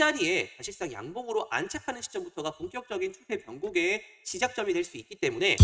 자리에 사실상 양봉으로 안착하는 시점부터가 본격적인 추세 변곡의 시작점이 될 수 있기 때문에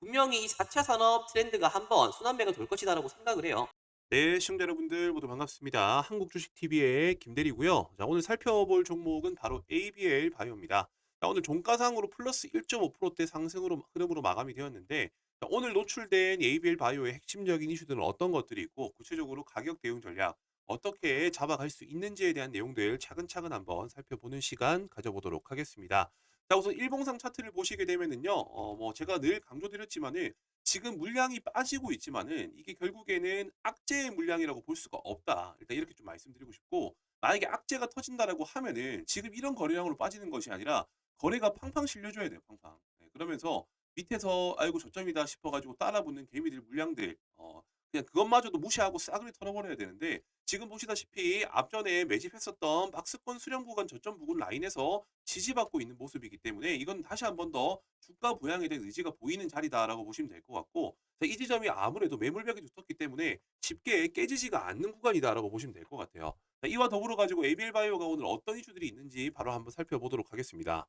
분명히 이 4차 산업 트렌드가 한번 순환매가 돌 것이다라고 생각을 해요. 네, 시청자 여러분들 모두 반갑습니다. 한국주식TV의 김대리고요. 자, 오늘 살펴볼 종목은 바로 ABL 바이오입니다. 자, 오늘 종가상으로 플러스 1.5%대 상승으로 흐름으로 마감이 되었는데 자, 오늘 노출된 ABL 바이오의 핵심적인 이슈들은 어떤 것들이 있고 구체적으로 가격 대응 전략 어떻게 잡아갈 수 있는지에 대한 내용들 차근차근 한번 살펴보는 시간 가져보도록 하겠습니다. 자, 우선 일봉상 차트를 보시게 되면은요, 어, 뭐 제가 늘 강조드렸지만은 지금 물량이 빠지고 있지만은 이게 결국에는 악재의 물량이라고 볼 수가 없다. 일단 이렇게 좀 말씀드리고 싶고 만약에 악재가 터진다라고 하면은 지금 이런 거래량으로 빠지는 것이 아니라 거래가 팡팡 실려줘야 돼요. 팡팡. 네, 그러면서 밑에서 아이고 저점이다 싶어가지고 따라붙는 개미들 물량들 어, 그냥 그것마저도 무시하고 싸그리 털어버려야 되는데 지금 보시다시피 앞전에 매집했었던 박스권 수렴 구간 저점 부근 라인에서 지지받고 있는 모습이기 때문에 이건 다시 한 번 더 주가 부양에 대한 의지가 보이는 자리다라고 보시면 될 것 같고 자, 이 지점이 아무래도 매물벽이 두텁기 때문에 쉽게 깨지지가 않는 구간이다라고 보시면 될 것 같아요. 자, 이와 더불어 가지고 ABL 바이오가 오늘 어떤 이슈들이 있는지 바로 한번 살펴보도록 하겠습니다.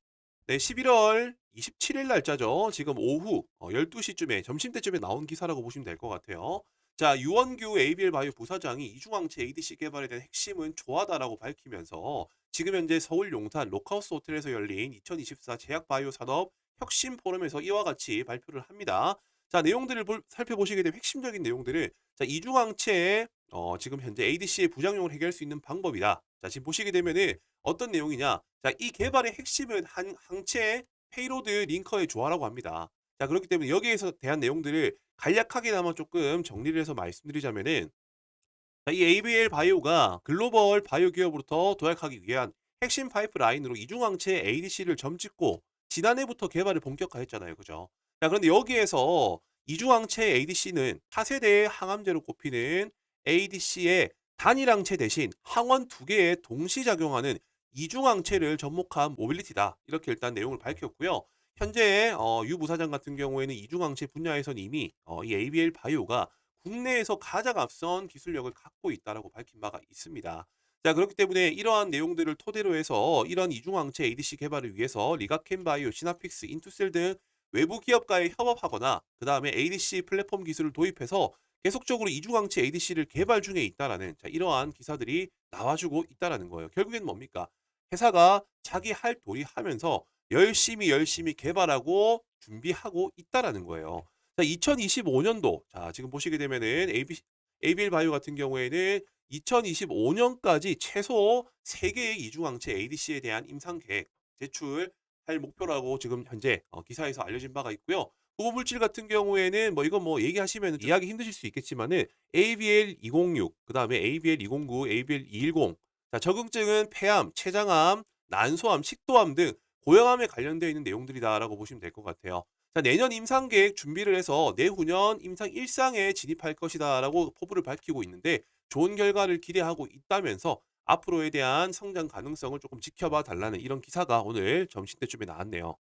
네, 11월 27일 날짜죠. 지금 오후 어, 12시쯤에 점심때쯤에 나온 기사라고 보시면 될 것 같아요. 자, 유원규 ABL 바이오 부사장이 이중항체 ADC 개발에 대한 핵심은 조화다라고 밝히면서 지금 현재 서울 용산 로카우스 호텔에서 열린 2024 제약 바이오 산업 혁신 포럼에서 이와 같이 발표를 합니다. 자, 내용들을 볼- 살펴보시게 되면 핵심적인 내용들을 자, 이중항체의 어, 지금 현재 ADC의 부작용을 해결할 수 있는 방법이다. 자, 지금 보시게 되면은 어떤 내용이냐? 자, 이 개발의 핵심은 한 항체 페이로드 링커의 조화라고 합니다. 자, 그렇기 때문에 여기에서 대한 내용들을 간략하게나마 조금 정리를 해서 말씀드리자면은 자, 이 ABL 바이오가 글로벌 바이오 기업으로부터 도약하기 위한 핵심 파이프라인으로 이중항체 ADC를 점찍고 지난해부터 개발을 본격화했잖아요. 그죠? 자, 그런데 여기에서 이중항체 ADC는 차세대의 항암제로 꼽히는 ADC의 단일항체 대신 항원 두 개에 동시 작용하는 이중항체를 접목한 모빌리티다. 이렇게 일단 내용을 밝혔고요. 현재 어, 유 부사장 같은 경우에는 이중항체 분야에선 이미 어, 이 ABL 바이오가 국내에서 가장 앞선 기술력을 갖고 있다라고 밝힌 바가 있습니다. 자, 그렇기 때문에 이러한 내용들을 토대로 해서 이런 이중항체 ADC 개발을 위해서 리가켄 바이오, 시나픽스, 인투셀 등 외부 기업과의 협업하거나 그 다음에 ADC 플랫폼 기술을 도입해서 계속적으로 이중항체 ADC를 개발 중에 있다라는 자, 이러한 기사들이 나와주고 있다라는 거예요. 결국엔 뭡니까? 회사가 자기 할 도리 하면서 열심히 열심히 개발하고 준비하고 있다라는 거예요. 자, 2025년도 자, 지금 보시게 되면은 AB, ABL 바이오 같은 경우에는 2025년까지 최소 3개의 이중항체 ADC에 대한 임상 계획 제출할 목표라고 지금 현재 어, 기사에서 알려진 바가 있고요. 보호 물질 같은 경우에는 뭐 이건 뭐 얘기하시면 이해하기 힘드실 수 있겠지만은 ABL 206, 그다음에 ABL 209, ABL 210. 자, 적응증은 폐암, 췌장암, 난소암, 식도암 등 고형암에 관련되어 있는 내용들이다라고 보시면 될 것 같아요. 자, 내년 임상 계획 준비를 해서 내후년 임상 1상에 진입할 것이다라고 포부를 밝히고 있는데 좋은 결과를 기대하고 있다면서 앞으로에 대한 성장 가능성을 조금 지켜봐 달라는 이런 기사가 오늘 점심때쯤에 나왔네요.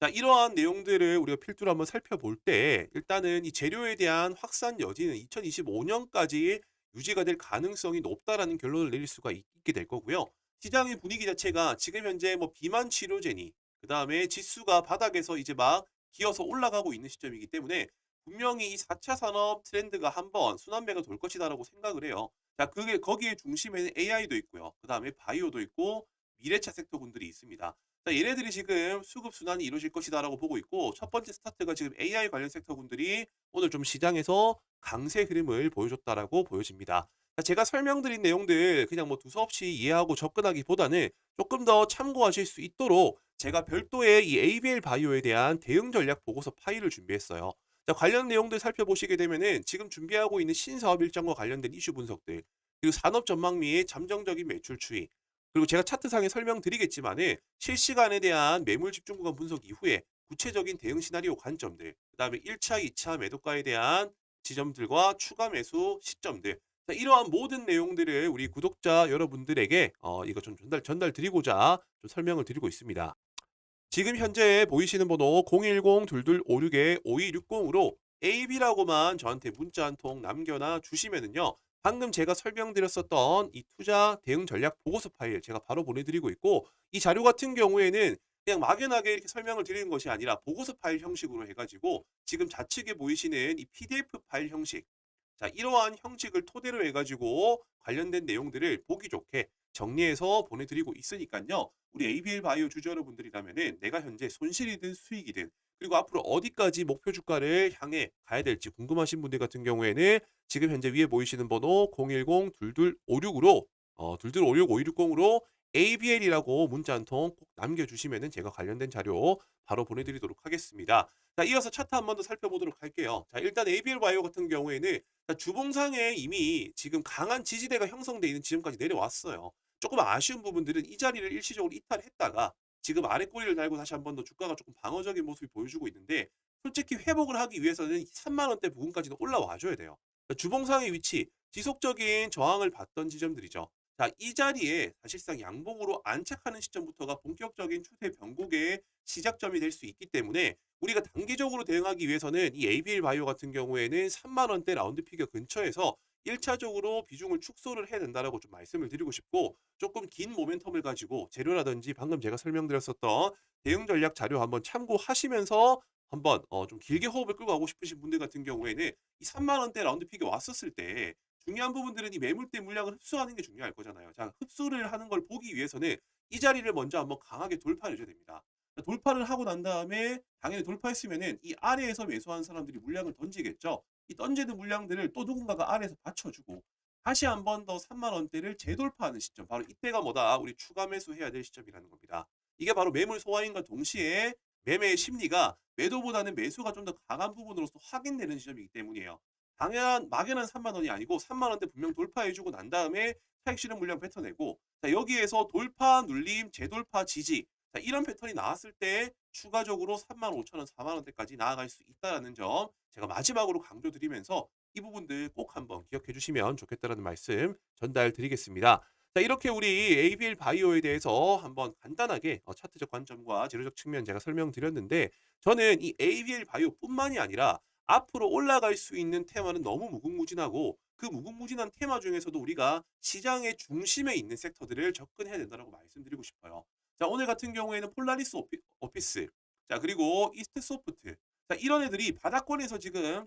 자, 이러한 내용들을 우리가 필두로 한번 살펴볼 때 일단은 이 재료에 대한 확산 여지는 2025년까지 유지가 될 가능성이 높다라는 결론을 내릴 수가 있- 있게 될 거고요. 시장의 분위기 자체가 지금 현재 뭐 비만 치료제니 그 다음에 지수가 바닥에서 이제 막 기어서 올라가고 있는 시점이기 때문에 분명히 이 4차 산업 트렌드가 한번 순환매가 돌 것이다라고 생각을 해요. 자, 그게 거기에 중심에는 AI도 있고요. 그 다음에 바이오도 있고 미래차 섹터군들이 있습니다. 자, 얘네들이 지금 수급 순환이 이루어질 것이다라고 보고 있고 첫 번째 스타트가 지금 AI 관련 섹터군들이 오늘 좀 시장에서 강세 흐름을 보여줬다라고 보여집니다. 자, 제가 설명드린 내용들 그냥 뭐 두서없이 이해하고 접근하기보다는 조금 더 참고하실 수 있도록 제가 별도의 이 ABL 바이오에 대한 대응 전략 보고서 파일을 준비했어요. 자, 관련 내용들 살펴보시게 되면은 지금 준비하고 있는 신사업 일정과 관련된 이슈 분석들, 그리고 산업 전망 및 잠정적인 매출 추이, 그리고 제가 차트상에 설명드리겠지만은 실시간에 대한 매물 집중 구간 분석 이후에 구체적인 대응 시나리오 관점들, 그 다음에 1차, 2차 매도가에 대한 지점들과 추가 매수 시점들. 자, 이러한 모든 내용들을 우리 구독자 여러분들에게 어, 이거 좀 전달 전달 드리고자 좀 설명을 드리고 있습니다. 지금 현재 보이시는 번호 010-2256-5260으로 AB라고만 저한테 문자 한 통 남겨놔 주시면은요. 방금 제가 설명드렸었던 이 투자 대응 전략 보고서 파일 제가 바로 보내드리고 있고 이 자료 같은 경우에는 그냥 막연하게 이렇게 설명을 드리는 것이 아니라 보고서 파일 형식으로 해가지고 지금 좌측에 보이시는 이 PDF 파일 형식 자 이러한 형식을 토대로 해가지고 관련된 내용들을 보기 좋게 정리해서 보내드리고 있으니까요. 우리 ABL 바이오 주주 여러분들이라면은 내가 현재 손실이든 수익이든 그리고 앞으로 어디까지 목표 주가를 향해 가야 될지 궁금하신 분들 같은 경우에는 지금 현재 위에 보이시는 번호 010-2256으로 어, 2256-5260으로 ABL이라고 문자 한 통 꼭 남겨주시면은 제가 관련된 자료 바로 보내드리도록 하겠습니다. 자, 이어서 차트 한 번 더 살펴보도록 할게요. 자, 일단 ABL 바이오 같은 경우에는 자, 주봉상에 이미 지금 강한 지지대가 형성되어 있는 지점까지 내려왔어요. 조금 아쉬운 부분들은 이 자리를 일시적으로 이탈했다가 지금 아래 꼬리를 달고 다시 한 번 더 주가가 조금 방어적인 모습이 보여주고 있는데 솔직히 회복을 하기 위해서는 3만 원대 부근까지는 올라와 줘야 돼요. 그러니까 주봉상의 위치, 지속적인 저항을 받던 지점들이죠. 자, 이 자리에 사실상 양봉으로 안착하는 시점부터가 본격적인 추세 변곡의 시작점이 될 수 있기 때문에 우리가 단기적으로 대응하기 위해서는 이 ABL 바이오 같은 경우에는 3만 원대 라운드 피겨 근처에서 1차적으로 비중을 축소를 해야 된다라고 좀 말씀을 드리고 싶고 조금 긴 모멘텀을 가지고 재료라든지 방금 제가 설명드렸었던 대응 전략 자료 한번 참고하시면서 한번 어, 좀 길게 호흡을 끌고 가고 싶으신 분들 같은 경우에는 이 3만 원대 라운드 피겨 왔었을 때 중요한 부분들은 이 매물대 물량을 흡수하는 게 중요할 거잖아요. 자, 흡수를 하는 걸 보기 위해서는 이 자리를 먼저 한번 강하게 돌파를 해줘야 됩니다. 자, 돌파를 하고 난 다음에 당연히 돌파했으면은 이 아래에서 매수한 사람들이 물량을 던지겠죠. 이 던지는 물량들을 또 누군가가 아래에서 받쳐주고 다시 한 번 더 3만 원대를 재돌파하는 시점. 바로 이때가 뭐다? 우리 추가 매수해야 될 시점이라는 겁니다. 이게 바로 매물 소화인과 동시에 매매의 심리가 매도보다는 매수가 좀 더 강한 부분으로서 확인되는 시점이기 때문이에요. 당연 막연한 3만 원이 아니고 3만 원대 분명 돌파해주고 난 다음에 차익 실현 물량 뱉어내고 자 여기에서 돌파 눌림 재돌파 지지 자 이런 패턴이 나왔을 때 추가적으로 3만 5천 원 4만 원대까지 나아갈 수 있다는 점 제가 마지막으로 강조드리면서 이 부분들 꼭 한번 기억해 주시면 좋겠다라는 말씀 전달 드리겠습니다. 자 이렇게 우리 ABL 바이오에 대해서 한번 간단하게 어, 차트적 관점과 재료적 측면 제가 설명드렸는데 저는 이 ABL 바이오뿐만이 아니라 앞으로 올라갈 수 있는 테마는 너무 무궁무진하고 그 무궁무진한 테마 중에서도 우리가 시장의 중심에 있는 섹터들을 접근해야 된다고 말씀드리고 싶어요. 자, 오늘 같은 경우에는 폴라리스 오피, 오피스, 자, 그리고 이스트 소프트. 자, 이런 애들이 바닥권에서 지금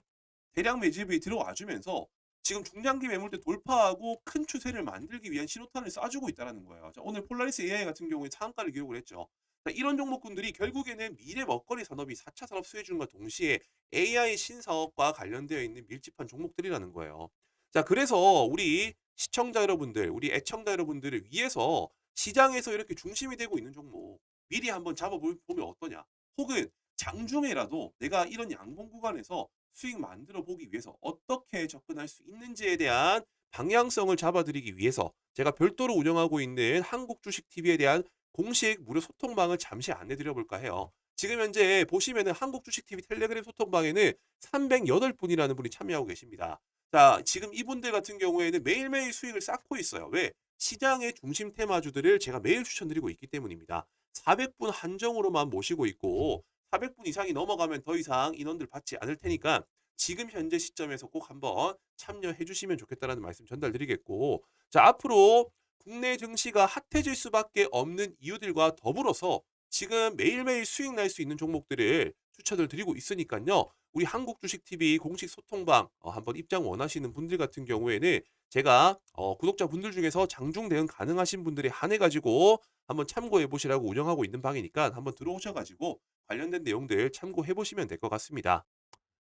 대량 매집이 들어와 주면서 지금 중장기 매물대 돌파하고 큰 추세를 만들기 위한 신호탄을 쏴주고 있다는 거예요. 자, 오늘 폴라리스 AI 같은 경우에 상한가를 기록을 했죠. 자, 이런 종목군들이 결국에는 미래 먹거리 산업이 4차 산업 수혜준과 동시에 AI 신사업과 관련되어 있는 밀집한 종목들이라는 거예요. 자, 그래서 우리 시청자 여러분들, 우리 애청자 여러분들을 위해서 시장에서 이렇게 중심이 되고 있는 종목 미리 한번 잡아보면 어떠냐? 혹은 장중에라도 내가 이런 양봉 구간에서 수익 만들어 보기 위해서 어떻게 접근할 수 있는지에 대한 방향성을 잡아드리기 위해서 제가 별도로 운영하고 있는 한국 주식 TV에 대한 공식 무료 소통방을 잠시 안내 드려 볼까 해요. 지금 현재 보시면은 한국 주식 TV 텔레그램 소통방에는 308분이라는 분이 참여하고 계십니다. 자, 지금 이분들 같은 경우에는 매일매일 수익을 쌓고 있어요. 왜? 시장의 중심 테마주들을 제가 매일 추천드리고 있기 때문입니다. 400분 한정으로만 모시고 있고 400분 이상이 넘어가면 더 이상 인원들 받지 않을 테니까 지금 현재 시점에서 꼭 한번 참여해 주시면 좋겠다라는 말씀 전달드리겠고 자, 앞으로 국내 증시가 핫해질 수밖에 없는 이유들과 더불어서 지금 매일매일 수익 날 수 있는 종목들을 추천을 드리고 있으니까요. 우리 한국 주식 TV 공식 소통방 어, 한번 입장 원하시는 분들 같은 경우에는 제가 어, 구독자분들 중에서 장중 대응 가능하신 분들에 한해 가지고 한번 참고해 보시라고 운영하고 있는 방이니까 한번 들어오셔 가지고 관련된 내용들 참고해 보시면 될 것 같습니다.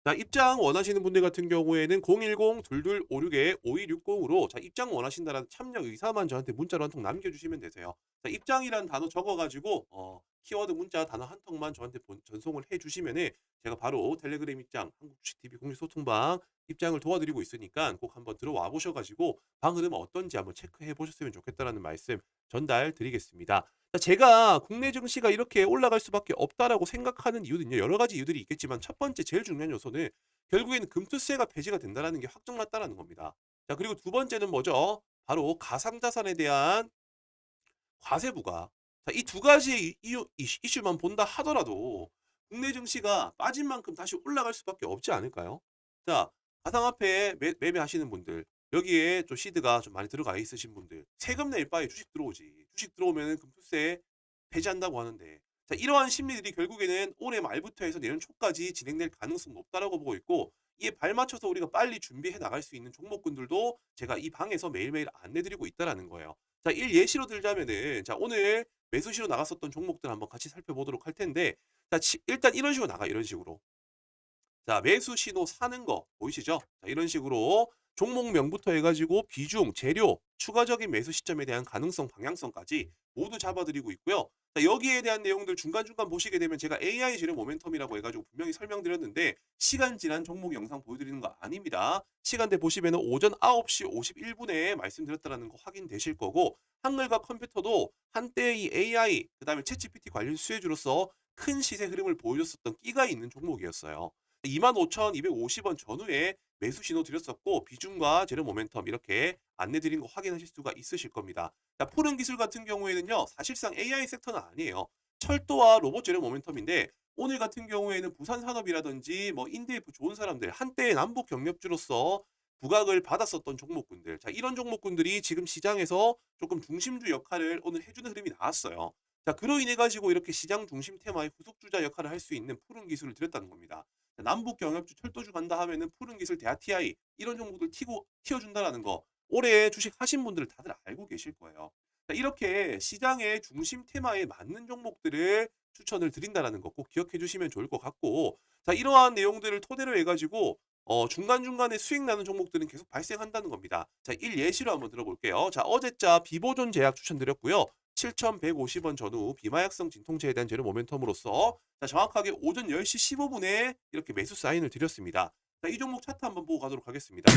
자, 입장 원하시는 분들 같은 경우에는 010-2256-5260으로 자, 입장 원하신다라는 참여 의사만 저한테 문자로 한 통 남겨주시면 되세요. 자, 입장이라는 단어 적어가지고 어, 키워드 문자 단어 한 통만 저한테 본- 전송을 해주시면은 제가 바로 텔레그램 입장, 한국주식TV 공식 소통방 입장을 도와드리고 있으니까 꼭 한번 들어와 보셔가지고 방 흐름 어떤지 한번 체크해 보셨으면 좋겠다라는 말씀 전달 드리겠습니다. 자, 제가 국내 증시가 이렇게 올라갈 수밖에 없다라고 생각하는 이유는요. 여러 가지 이유들이 있겠지만 첫 번째 제일 중요한 요소는 결국에는 금투세가 폐지가 된다는 게 확정났다는 겁니다. 자, 그리고 두 번째는 뭐죠? 바로 가상자산에 대한 과세 부과. 자, 이두 가지의 이, 이, 이 이슈만 본다 하더라도 국내 증시가 빠진 만큼 다시 올라갈 수밖에 없지 않을까요? 자, 가상화폐 매, 매매하시는 분들, 여기에 좀 시드가 좀 많이 들어가 있으신 분들, 세금 낼 바에 주식 들어오지. 주식 들어오면 금투세 폐지한다고 하는데, 자, 이러한 심리들이 결국에는 올해 말부터 해서 내년 초까지 진행될 가능성 높다라고 보고 있고, 이에 발맞춰서 우리가 빨리 준비해 나갈 수 있는 종목군들도 제가 이 방에서 매일매일 안내드리고 있다라는 거예요. 자, 일 예시로 들자면은, 자, 오늘 매수시로 나갔었던 종목들 한번 같이 살펴보도록 할 텐데, 자, 치- 일단 이런 식으로 나가, 이런 식으로. 자, 매수 신호 사는 거 보이시죠? 자, 이런 식으로 종목명부터 해가지고 비중, 재료, 추가적인 매수 시점에 대한 가능성, 방향성까지 모두 잡아드리고 있고요. 자, 여기에 대한 내용들 중간중간 보시게 되면 제가 AI 재료 모멘텀이라고 해가지고 분명히 설명드렸는데 시간 지난 종목 영상 보여드리는 거 아닙니다. 시간대 보시면 오전 9시 51분에 말씀드렸다는 거 확인되실 거고 한글과 컴퓨터도 한때 이 AI, 그 다음에 챗GPT 관련 수혜주로서 큰 시세 흐름을 보여줬었던 끼가 있는 종목이었어요. 25,250원 전후에 매수 신호 드렸었고 비중과 재료 모멘텀 이렇게 안내 드린 거 확인하실 수가 있으실 겁니다. 자, 푸른 기술 같은 경우에는요. 사실상 AI 섹터는 아니에요. 철도와 로봇 재료 모멘텀인데 오늘 같은 경우에는 부산 산업이라든지 뭐 인디F 좋은 사람들 한때 남북 경협주로서 부각을 받았었던 종목군들. 자, 이런 종목군들이 지금 시장에서 조금 중심주 역할을 오늘 해주는 흐름이 나왔어요. 자, 그로 인해 가지고 이렇게 시장 중심 테마의 후속 주자 역할을 할 수 있는 푸른 기술을 드렸다는 겁니다. 남북 경협주 철도주 간다 하면은 푸른 기술 대하 TI 이런 종목들 튀고 튀어준다라는 거 올해 주식 하신 분들 다들 알고 계실 거예요. 자, 이렇게 시장의 중심 테마에 맞는 종목들을 추천을 드린다라는 거 꼭 기억해 주시면 좋을 것 같고 자 이러한 내용들을 토대로 해가지고 어, 중간중간에 수익 나는 종목들은 계속 발생한다는 겁니다. 자, 일 예시로 한번 들어볼게요. 자, 어제자 비보존 제약 추천드렸고요. 7,150원 전후 비마약성 진통제에 대한 재료 모멘텀으로서 자, 정확하게 오전 10시 15분에 이렇게 매수 사인을 드렸습니다. 자, 이 종목 차트 한번 보고 가도록 하겠습니다.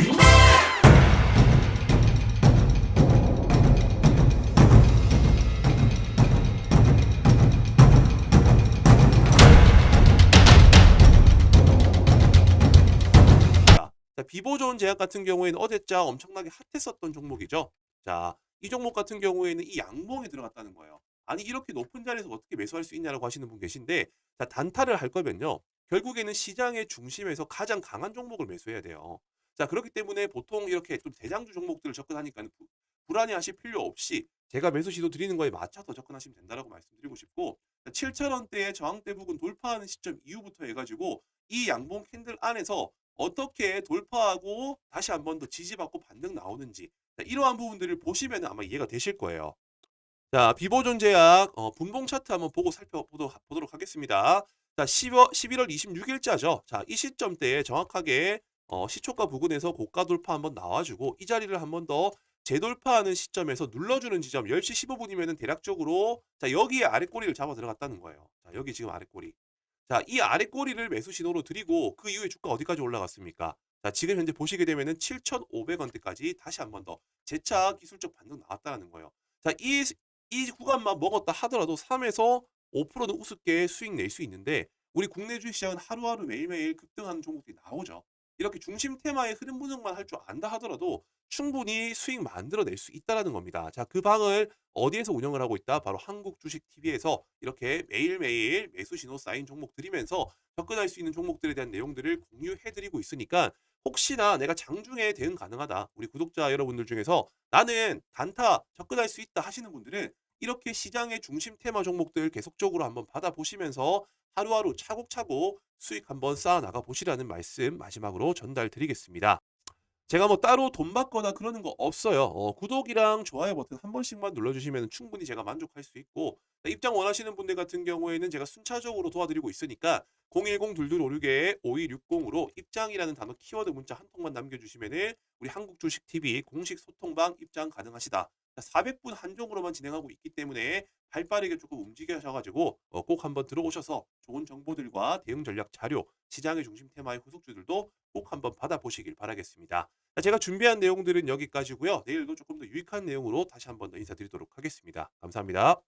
자, 비보존 제약 같은 경우에는 어제자 엄청나게 핫했었던 종목이죠. 자, 이 종목 같은 경우에는 이 양봉에 들어갔다는 거예요. 아니 이렇게 높은 자리에서 어떻게 매수할 수 있냐라고 하시는 분 계신데 자, 단타를 할 거면요. 결국에는 시장의 중심에서 가장 강한 종목을 매수해야 돼요. 자, 그렇기 때문에 보통 이렇게 좀 대장주 종목들을 접근하니까 부- 불안해하실 필요 없이 제가 매수 시도 드리는 거에 맞춰서 접근하시면 된다라고 말씀드리고 싶고 7,000원대의 저항대 부근 돌파하는 시점 이후부터 해가지고 이 양봉 캔들 안에서 어떻게 돌파하고 다시 한 번 더 지지받고 반등 나오는지 자, 이러한 부분들을 보시면 아마 이해가 되실 거예요. 자, 비보존 제약 어, 분봉 차트 한번 보고 살펴보도록 보도록 하겠습니다. 자, 10월, 11월 26일자죠. 자, 이 시점대에 정확하게 어, 시초가 부근에서 고가 돌파 한번 나와주고 이 자리를 한번 더 재돌파하는 시점에서 눌러주는 지점 10시 15분이면은 대략적으로 자 여기에 아래 꼬리를 잡아 들어갔다는 거예요. 자 여기 지금 아래 꼬리. 자 이 아래 꼬리를 매수 신호로 드리고 그 이후에 주가 어디까지 올라갔습니까? 자 지금 현재 보시게 되면은 7,500원대까지 다시 한 번 더 재차 기술적 반등 나왔다는 거예요. 자 이 이 구간만 먹었다 하더라도 3에서 5%는 우습게 수익 낼 수 있는데 우리 국내 주식시장은 하루하루 매일매일 급등하는 종목들이 나오죠. 이렇게 중심 테마의 흐름 분석만 할 줄 안다 하더라도 충분히 수익 만들어낼 수 있다라는 겁니다. 자, 그 방을 어디에서 운영을 하고 있다? 바로 한국 주식 TV에서 이렇게 매일매일 매수 신호 쌓인 종목 드리면서 접근할 수 있는 종목들에 대한 내용들을 공유해 드리고 있으니까 혹시나 내가 장중에 대응 가능하다. 우리 구독자 여러분들 중에서 나는 단타 접근할 수 있다 하시는 분들은 이렇게 시장의 중심 테마 종목들 계속적으로 한번 받아보시면서 하루하루 차곡차곡 수익 한번 쌓아 나가 보시라는 말씀 마지막으로 전달 드리겠습니다. 제가 뭐 따로 돈 받거나 그러는 거 없어요. 어, 구독이랑 좋아요 버튼 한 번씩만 눌러주시면 충분히 제가 만족할 수 있고 입장 원하시는 분들 같은 경우에는 제가 순차적으로 도와드리고 있으니까 010-2260-5260으로 입장이라는 단어 키워드 문자 한 통만 남겨주시면은 우리 한국주식TV 공식 소통방 입장 가능하시다. 400분 한종으로만 진행하고 있기 때문에 발빠르게 조금 움직여셔가지고 어, 꼭 한번 들어오셔서 좋은 정보들과 대응 전략 자료, 시장의 중심 테마의 후속주들도 꼭 한번 받아보시길 바라겠습니다. 자, 제가 준비한 내용들은 여기까지고요. 내일도 조금 더 유익한 내용으로 다시 한번 더 인사드리도록 하겠습니다. 감사합니다.